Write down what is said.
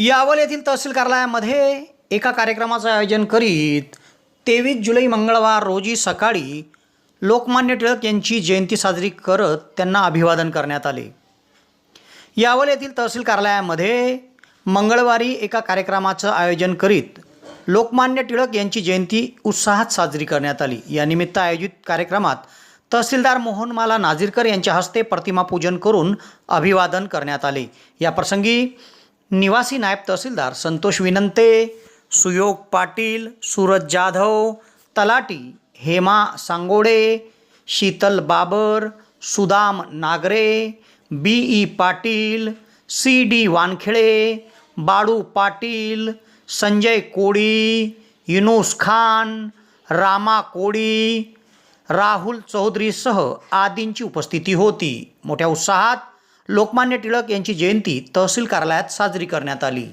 यावल येथील तहसील कार्यालयामध्ये एका कार्यक्रमाचं आयोजन करीत तेवीस जुलै मंगळवार रोजी सकाळी लोकमान्य टिळक यांची जयंती साजरी करत त्यांना अभिवादन करण्यात आले. यावल येथील तहसील कार्यालयामध्ये मंगळवारी एका कार्यक्रमाचं आयोजन करीत लोकमान्य टिळक यांची जयंती उत्साहात साजरी करण्यात आली. या निमित्त आयोजित कार्यक्रमात तहसीलदार मोहनमाला नाझीरकर यांच्या हस्ते प्रतिमा पूजन करून अभिवादन करण्यात आले. या प्रसंगी निवासी नायब तहसीलदार Santosh Vinante Suyog Patil Suraj Jadhav talathi Hema Sangode Sheetal Babar Sudam Nagare B E Patil C D Wankhede Balu Patil Sanjay Koli Yunus Khan Rama Koli Rahul चौधरीसह आदींची उपस्थिती होती. मोठ्या उत्साहात लोकमान्य टिळक यांची जयंती तहसील कार्यालयात साजरी करण्यात आली.